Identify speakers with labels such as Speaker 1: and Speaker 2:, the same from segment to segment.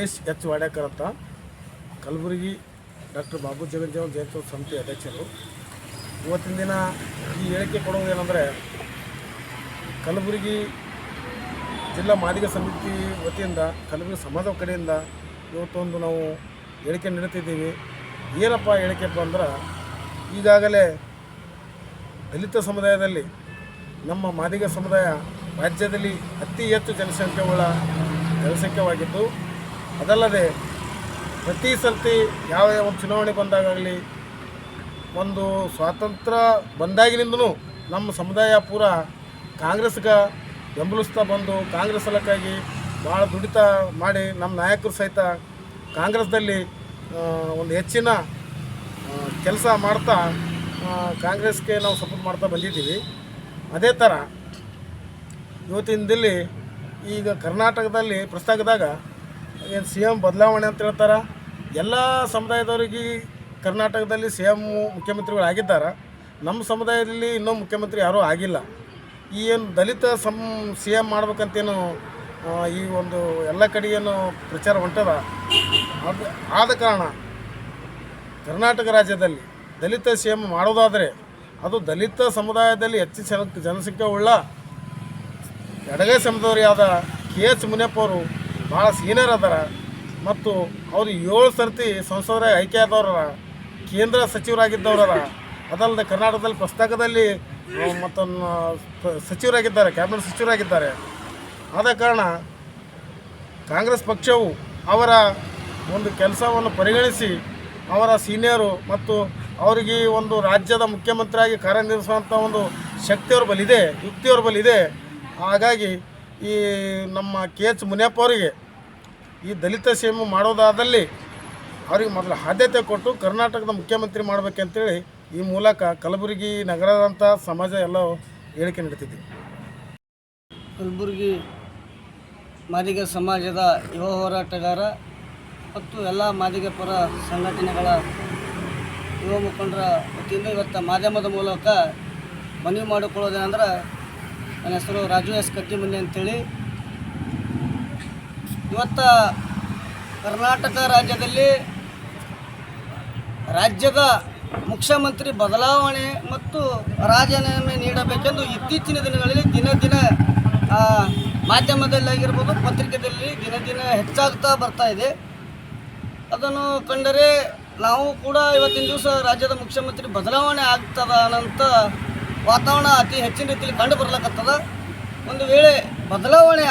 Speaker 1: Ramesh H Wadyakar ಅಂತ Kalaburagi doctor Babu Jagjivan Jayanta ಸಮಿತಿ ಅಧ್ಯಕ್ಷರು. ಇವತ್ತಿನ ದಿನ ಈ ಹೇಳಿಕೆ ಕೊಡೋದೇನೆಂದರೆ ಕಲಬುರಗಿ ಜಿಲ್ಲಾ ಮಾದಿಗ ಸಮಿತಿ ವತಿಯಿಂದ, ಕಲಬುರಗಿ ಸಮಾಜದ ಕಡೆಯಿಂದ ಇವತ್ತೊಂದು ನಾವು ಹೇಳಿಕೆ ನೀಡುತ್ತಿದ್ದೀವಿ. ಏನಪ್ಪ ಹೇಳಿಕೆಪ್ಪ ಅಂದ್ರೆ, ಈಗಾಗಲೇ ದಲಿತ ಸಮುದಾಯದಲ್ಲಿ, ನಮ್ಮ ಮಾದಿಗ ಸಮುದಾಯ ರಾಜ್ಯದಲ್ಲಿ ಅತಿ ಹೆಚ್ಚು ಜನಸಂಖ್ಯೆಗಳ ಜನಸಂಖ್ಯೆವಾಗಿದ್ದು ಅದಲ್ಲದೆ ಪ್ರತಿ ಸರ್ತಿ ಯಾವ ಯಾವ ಒಂದು ಚುನಾವಣೆ ಬಂದಾಗಲಿ ಒಂದು ಸ್ವಾತಂತ್ರ್ಯ ಬಂದಾಗಿನಿಂದೂ ನಮ್ಮ ಸಮುದಾಯ ಪೂರ ಕಾಂಗ್ರೆಸ್ಗೆ ಬೆಂಬಲಿಸ್ತಾ ಬಂದು ಕಾಂಗ್ರೆಸ್ ಸಲಕ್ಕಾಗಿ ಭಾಳ ದುಡಿತ ಮಾಡಿ ನಮ್ಮ ನಾಯಕರು ಸಹಿತ ಕಾಂಗ್ರೆಸ್ದಲ್ಲಿ ಒಂದು ಹೆಚ್ಚಿನ ಕೆಲಸ ಮಾಡ್ತಾ ಕಾಂಗ್ರೆಸ್ಗೆ ನಾವು ಸಪೋರ್ಟ್ ಮಾಡ್ತಾ ಬಂದಿದ್ದೀವಿ. ಅದೇ ಥರ ಇವತ್ತಿನ ದಿಲ್ಲಿ ಈಗ ಕರ್ನಾಟಕದಲ್ಲಿ ಪ್ರಸ್ತಾಗದಾಗ ಏನು ಸಿ ಎಂ ಬದಲಾವಣೆ ಅಂತ ಹೇಳ್ತಾರೆ? ಎಲ್ಲ ಸಮುದಾಯದವರಿಗೆ ಕರ್ನಾಟಕದಲ್ಲಿ ಸಿ ಎಂ ಮುಖ್ಯಮಂತ್ರಿಗಳು ಆಗಿದ್ದಾರೆ ನಮ್ಮ ಸಮುದಾಯದಲ್ಲಿ ಇನ್ನೂ ಮುಖ್ಯಮಂತ್ರಿ ಯಾರೂ ಆಗಿಲ್ಲ. ಈ ಏನು ದಲಿತ ಸಂ ಸಿ ಎಂ ಮಾಡ್ಬೇಕಂತೇನು ಈ ಒಂದು ಎಲ್ಲ ಕಡೆ ಏನು ಪ್ರಚಾರ ಹೊಂಟದ? ಅದು ಆದ ಕಾರಣ ಕರ್ನಾಟಕ ರಾಜ್ಯದಲ್ಲಿ ದಲಿತ ಸಿ ಎಂ ಮಾಡೋದಾದರೆ ಅದು ದಲಿತ ಸಮುದಾಯದಲ್ಲಿ ಹೆಚ್ಚು ಜನ, ಜನಸಂಖ್ಯೆ ಉಳ್ಳ ಎಡಗೈ ಸಮುದಾಯ ಆದ ಕೆ ಎಚ್ ಮುನಿಯಪ್ಪ ಅವರು ಭಾಳ ಸೀನಿಯರ್ ಅದಾರ. ಮತ್ತು ಅವರು ಏಳು ಸರ್ತಿ ಸಂಸದರ ಆಯ್ಕೆ ಆದವ್ರ ಕೇಂದ್ರ ಸಚಿವರಾಗಿದ್ದವ್ರ ಅದಲ್ಲದೆ ಕರ್ನಾಟಕದಲ್ಲಿ ಪುಸ್ತಕದಲ್ಲಿ ಮತ್ತು ಸಚಿವರಾಗಿದ್ದಾರೆ ಕ್ಯಾಬಿನೆಟ್ ಸಚಿವರಾಗಿದ್ದಾರೆ. ಆದ ಕಾರಣ ಕಾಂಗ್ರೆಸ್ ಪಕ್ಷವು ಅವರ ಒಂದು ಕೆಲಸವನ್ನು ಪರಿಗಣಿಸಿ ಅವರ ಸೀನಿಯರು ಮತ್ತು ಅವರಿಗೆ ಒಂದು ರಾಜ್ಯದ ಮುಖ್ಯಮಂತ್ರಿಯಾಗಿ ಕಾರ್ಯನಿರ್ವಹಿಸುವಂಥ ಒಂದು ಶಕ್ತಿಯವ್ರ ಬಲಿದೆ ಯುಕ್ತಿಯವ್ರ ಬಲಿದೆ ಹಾಗಾಗಿ ಈ ನಮ್ಮ ಕೆ ಎಚ್ ಮುನಿಯಪ್ಪ ಅವರಿಗೆ ಈ ದಲಿತ ಸೇವೆ ಮಾಡೋದಾದಲ್ಲಿ ಅವರಿಗೆ ಮೊದಲು ಆದ್ಯತೆ ಕೊಟ್ಟು ಕರ್ನಾಟಕದ ಮುಖ್ಯಮಂತ್ರಿ ಮಾಡಬೇಕಂತೇಳಿ ಈ ಮೂಲಕ ಕಲಬುರಗಿ ನಗರದಂಥ ಸಮಾಜ ಎಲ್ಲ ಹೇಳಿಕೆ ನೀಡ್ತಿದ್ದೀವಿ
Speaker 2: ಕಲಬುರಗಿ ಮಾದಿಗ ಸಮಾಜದ ಯುವ ಹೋರಾಟಗಾರ ಮತ್ತು ಎಲ್ಲ ಮಾದಿಗ ಪರ ಸಂಘಟನೆಗಳ ಯುವ ಮುಖಂಡರ ವತಿಯಿಂದ ಇವತ್ತು ಮಾಧ್ಯಮದ ಮೂಲಕ ಮನವಿ ಮಾಡಿಕೊಳ್ಳೋದೇನೆಂದ್ರೆ ನನ್ನ ಹೆಸರು ರಾಜು ಎಸ್ ಕಟ್ಟಿಮಲ್ಲಿ ಅಂತೇಳಿ. ಇವತ್ತು ಕರ್ನಾಟಕ ರಾಜ್ಯದಲ್ಲಿ ರಾಜ್ಯದ ಮುಖ್ಯಮಂತ್ರಿ ಬದಲಾವಣೆ ಮತ್ತು ರಾಜೀನಾಮೆ ನೀಡಬೇಕೆಂದು ಇತ್ತೀಚಿನ ದಿನಗಳಲ್ಲಿ ದಿನ ದಿನ ಮಾಧ್ಯಮದಲ್ಲಾಗಿರ್ಬೋದು ಪತ್ರಿಕೆಯಲ್ಲಿ ದಿನ ದಿನ ಹೆಚ್ಚಾಗ್ತಾ ಬರ್ತಾ ಇದೆ. ಅದನ್ನು ಕಂಡರೆ ನಾವು ಕೂಡ ಇವತ್ತಿನ ದಿವಸ ರಾಜ್ಯದ ಮುಖ್ಯಮಂತ್ರಿ ಬದಲಾವಣೆ ಆಗ್ತದ ಅನ್ನೋಂಥ ವಾತಾವರಣ ಅತಿ ಹೆಚ್ಚಿನ ರೀತಿಯಲ್ಲಿ ಕಂಡು ಬರ್ಲಕ್ಕತ್ತದ ಒಂದು ವೇಳೆ ಬದಲಾವಣೆ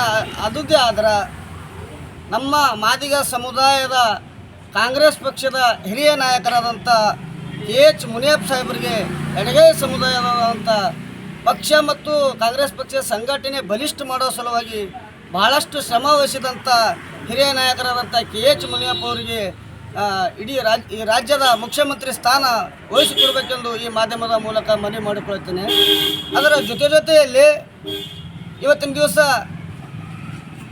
Speaker 2: ಅದುದೇ ಆದ್ರೆ ನಮ್ಮ ಮಾದಿಗ ಸಮುದಾಯದ ಕಾಂಗ್ರೆಸ್ ಪಕ್ಷದ ಹಿರಿಯ ನಾಯಕರಾದಂಥ ಕೆ ಎಚ್ ಮುನಿಯಪ್ಪ ಸಾಹೇಬರಿಗೆ ಎಡಗೈ ಸಮುದಾಯದಂಥ ಪಕ್ಷ ಮತ್ತು ಕಾಂಗ್ರೆಸ್ ಪಕ್ಷದ ಸಂಘಟನೆ ಬಲಿಷ್ಠ ಮಾಡೋ ಸಲುವಾಗಿ ಬಹಳಷ್ಟು ಶ್ರಮ ವಹಿಸಿದಂಥ ಹಿರಿಯ ನಾಯಕರಾದಂಥ ಕೆ ಎಚ್ ಮುನಿಯಪ್ಪ ಅವರಿಗೆ ಇಡೀ ರಾಜ್, ಈ ರಾಜ್ಯದ ಮುಖ್ಯಮಂತ್ರಿ ಸ್ಥಾನ ವಹಿಸಿಕೊಡ್ಬೇಕೆಂದು ಈ ಮಾಧ್ಯಮದ ಮೂಲಕ ಮನವಿ ಮಾಡಿಕೊಳ್ಳುತ್ತೇನೆ. ಅದರ ಜೊತೆ ಜೊತೆಯಲ್ಲಿ ಇವತ್ತಿನ ದಿವಸ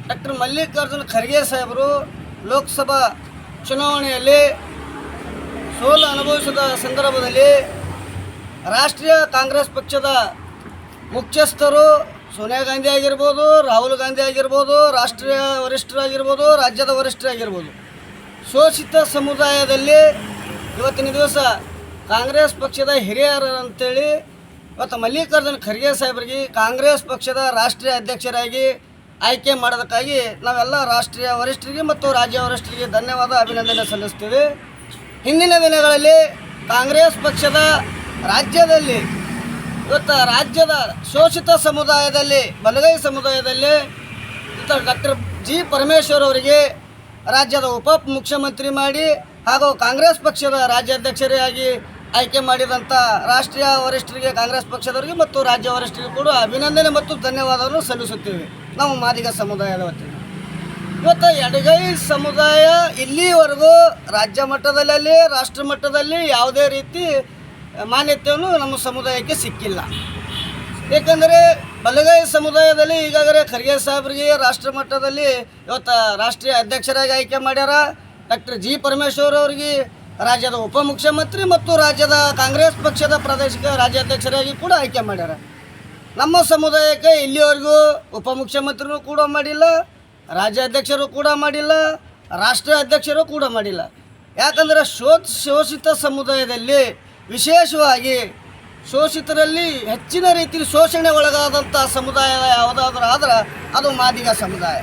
Speaker 2: ಡಾಕ್ಟರ್ ಮಲ್ಲಿಕಾರ್ಜುನ ಖರ್ಗೆ ಸಾಹೇಬರು ಲೋಕಸಭಾ ಚುನಾವಣೆಯಲ್ಲಿ ಸೋಲು ಅನುಭವಿಸಿದ ಸಂದರ್ಭದಲ್ಲಿ ರಾಷ್ಟ್ರೀಯ ಕಾಂಗ್ರೆಸ್ ಪಕ್ಷದ ಮುಖ್ಯಸ್ಥರು ಸೋನಿಯಾ ಗಾಂಧಿ ಆಗಿರ್ಬೋದು, ರಾಹುಲ್ ಗಾಂಧಿ ಆಗಿರ್ಬೋದು, ರಾಷ್ಟ್ರೀಯ ವರಿಷ್ಠರಾಗಿರ್ಬೋದು, ರಾಜ್ಯದ ವರಿಷ್ಠರಾಗಿರ್ಬೋದು. ಶೋಷಿತ ಸಮುದಾಯದಲ್ಲಿ ಇವತ್ತಿನ ದಿವಸ ಕಾಂಗ್ರೆಸ್ ಪಕ್ಷದ ಹಿರಿಯರು ಅಂತೇಳಿ ಇವತ್ತು ಮಲ್ಲಿಕಾರ್ಜುನ ಖರ್ಗೆ ಸಾಹೇಬರಿಗೆ ಕಾಂಗ್ರೆಸ್ ಪಕ್ಷದ ರಾಷ್ಟ್ರೀಯ ಅಧ್ಯಕ್ಷರಾಗಿ ಆಯ್ಕೆ ಮಾಡೋದಕ್ಕಾಗಿ ನಾವೆಲ್ಲ ರಾಷ್ಟ್ರೀಯ ವರಿಷ್ಠರಿಗೆ ಮತ್ತು ರಾಜ್ಯ ವರಿಷ್ಠರಿಗೆ ಧನ್ಯವಾದ, ಅಭಿನಂದನೆ ಸಲ್ಲಿಸ್ತೀವಿ. ಹಿಂದಿನ ದಿನಗಳಲ್ಲಿ ಕಾಂಗ್ರೆಸ್ ಪಕ್ಷದ ರಾಜ್ಯದಲ್ಲಿ ಇವತ್ತು ರಾಜ್ಯದ ಶೋಷಿತ ಸಮುದಾಯದಲ್ಲಿ, ಬಲಗೈ ಸಮುದಾಯದಲ್ಲಿ ಡಾಕ್ಟರ್ ಜಿ ಪರಮೇಶ್ವರ್ ಅವರಿಗೆ ರಾಜ್ಯದ ಉಪ ಮುಖ್ಯಮಂತ್ರಿ ಮಾಡಿ ಹಾಗೂ ಕಾಂಗ್ರೆಸ್ ಪಕ್ಷದ ರಾಜ್ಯಾಧ್ಯಕ್ಷರಾಗಿ ಆಯ್ಕೆ ಮಾಡಿದಂಥ ರಾಷ್ಟ್ರೀಯ ವರಿಷ್ಠರಿಗೆ, ಕಾಂಗ್ರೆಸ್ ಪಕ್ಷದವರಿಗೆ ಮತ್ತು ರಾಜ್ಯ ವರಿಷ್ಠರಿಗೆ ಕೂಡ ಅಭಿನಂದನೆ ಮತ್ತು ಧನ್ಯವಾದವನ್ನು ಸಲ್ಲಿಸುತ್ತೇವೆ. ನಾವು ಮಾದಿಗ ಸಮುದಾಯದ ವತಿಯಿಂದ. ಇವತ್ತು ಎಡಗೈ ಸಮುದಾಯ ಇಲ್ಲಿವರೆಗೂ ರಾಜ್ಯ ಮಟ್ಟದಲ್ಲಿ ರಾಷ್ಟ್ರ ಮಟ್ಟದಲ್ಲಿ ಯಾವುದೇ ರೀತಿ ಮಾನ್ಯತೆಯನ್ನು ನಮ್ಮ ಸಮುದಾಯಕ್ಕೆ ಸಿಕ್ಕಿಲ್ಲ. ಏಕೆಂದರೆ ಬಲಗೈ ಸಮುದಾಯದಲ್ಲಿ ಈಗಾಗಲೇ ಖರ್ಗೆ ಸಾಹೇಬರಿಗೆ ರಾಷ್ಟ್ರ ಮಟ್ಟದಲ್ಲಿ ಇವತ್ತು ರಾಷ್ಟ್ರೀಯ ಅಧ್ಯಕ್ಷರಾಗಿ ಆಯ್ಕೆ ಮಾಡ್ಯಾರ. ಡಾಕ್ಟರ್ ಜಿ ಪರಮೇಶ್ವರ್ ಅವರಿಗೆ ರಾಜ್ಯದ ಉಪಮುಖ್ಯಮಂತ್ರಿ ಮತ್ತು ರಾಜ್ಯದ ಕಾಂಗ್ರೆಸ್ ಪಕ್ಷದ ಪ್ರಾದೇಶಿಕ ರಾಜ್ಯಾಧ್ಯಕ್ಷರಾಗಿ ಕೂಡ ಆಯ್ಕೆ ಮಾಡ್ಯಾರ. ನಮ್ಮ ಸಮುದಾಯಕ್ಕೆ ಇಲ್ಲಿವರೆಗೂ ಉಪಮುಖ್ಯಮಂತ್ರಿನೂ ಕೂಡ ಮಾಡಿಲ್ಲ, ರಾಜ್ಯಾಧ್ಯಕ್ಷರು ಕೂಡ ಮಾಡಿಲ್ಲ, ರಾಷ್ಟ್ರ ಅಧ್ಯಕ್ಷರು ಕೂಡ ಮಾಡಿಲ್ಲ. ಯಾಕಂದರೆ ಶೋತ್ ಶೋಷಿತ ಸಮುದಾಯದಲ್ಲಿ ವಿಶೇಷವಾಗಿ ಶೋಷಿತರಲ್ಲಿ ಹೆಚ್ಚಿನ ರೀತಿಯಲ್ಲಿ ಶೋಷಣೆ ಒಳಗಾದಂಥ ಸಮುದಾಯ ಯಾವುದಾದ್ರೂ ಆದ್ರೆ ಅದು ಮಾದಿಗ ಸಮುದಾಯ.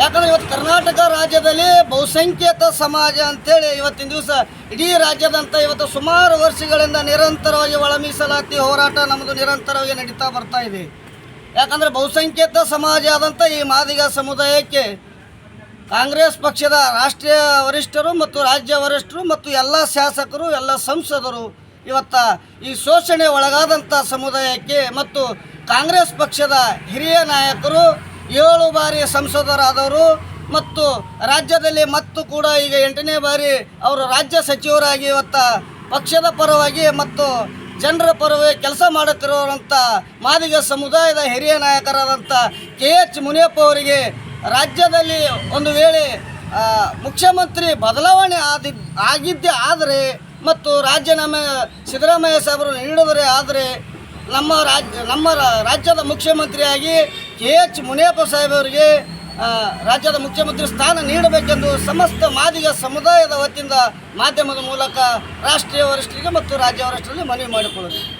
Speaker 2: ಯಾಕಂದ್ರೆ ಇವತ್ತು ಕರ್ನಾಟಕ ರಾಜ್ಯದಲ್ಲಿ ಬಹುಸಂಖ್ಯಾತ ಸಮಾಜ ಅಂತೇಳಿ ಇವತ್ತಿನ ದಿವಸ ಇಡೀ ರಾಜ್ಯದಂತ ಇವತ್ತು ಸುಮಾರು ವರ್ಷಗಳಿಂದ ನಿರಂತರವಾಗಿ ಒಳ ಮೀಸಲಾತಿ ಹೋರಾಟ ನಮ್ಮದು ನಿರಂತರವಾಗಿ ನಡೀತಾ ಬರ್ತಾ ಇದೆ. ಯಾಕಂದ್ರೆ ಬಹುಸಂಖ್ಯಾತ ಸಮಾಜ ಆದಂಥ ಈ ಮಾದಿಗ ಸಮುದಾಯಕ್ಕೆ ಕಾಂಗ್ರೆಸ್ ಪಕ್ಷದ ರಾಷ್ಟ್ರೀಯ ವರಿಷ್ಠರು ಮತ್ತು ರಾಜ್ಯ ವರಿಷ್ಠರು ಮತ್ತು ಎಲ್ಲ ಶಾಸಕರು, ಎಲ್ಲ ಸಂಸದರು ಇವತ್ತ ಈ ಶೋಷಣೆ ಒಳಗಾದಂಥ ಸಮುದಾಯಕ್ಕೆ ಮತ್ತು ಕಾಂಗ್ರೆಸ್ ಪಕ್ಷದ ಹಿರಿಯ ನಾಯಕರು ಏಳು ಬಾರಿ ಸಂಸದರಾದವರು ಮತ್ತು ರಾಜ್ಯದಲ್ಲಿ ಮತ್ತು ಕೂಡ ಈಗ ಎಂಟನೇ ಬಾರಿ ಅವರು ರಾಜ್ಯ ಸಚಿವರಾಗಿ ಇವತ್ತ ಪಕ್ಷದ ಪರವಾಗಿ ಮತ್ತು ಜನರ ಪರವಾಗಿ ಕೆಲಸ ಮಾಡುತ್ತಿರುವಂಥ ಮಾದಿಗ ಸಮುದಾಯದ ಹಿರಿಯ ನಾಯಕರಾದಂಥ ಕೆ ಎಚ್ ಮುನಿಯಪ್ಪ ಅವರಿಗೆ ರಾಜ್ಯದಲ್ಲಿ ಒಂದು ವೇಳೆ ಮುಖ್ಯಮಂತ್ರಿ ಬದಲಾವಣೆ ಆದಿ, ಆಗಿದ್ದೇ ಆದರೆ ಮತ್ತು ರಾಜೀನಾಮೆ ಸಿದ್ದರಾಮಯ್ಯ ಸಾಹೇಬರು ನೀಡಿದರೆ ಆದರೆ ನಮ್ಮ ರಾಜ್ಯ, ನಮ್ಮ ರಾಜ್ಯದ ಮುಖ್ಯಮಂತ್ರಿಯಾಗಿ ಕೆ ಎಚ್ ಮುನಿಯಪ್ಪ ಸಾಹೇಬರಿಗೆ ರಾಜ್ಯದ ಮುಖ್ಯಮಂತ್ರಿ ಸ್ಥಾನ ನೀಡಬೇಕೆಂದು ಸಮಸ್ತ ಮಾದಿಗ ಸಮುದಾಯದ ವತಿಯಿಂದ ಮಾಧ್ಯಮದ ಮೂಲಕ ರಾಷ್ಟ್ರೀಯ ವರಿಷ್ಠರಿಗೆ ಮತ್ತು ರಾಜ್ಯ ವರಿಷ್ಠರಲ್ಲಿ ಮನವಿ ಮಾಡಿಕೊಳ್ಳುತ್ತೇವೆ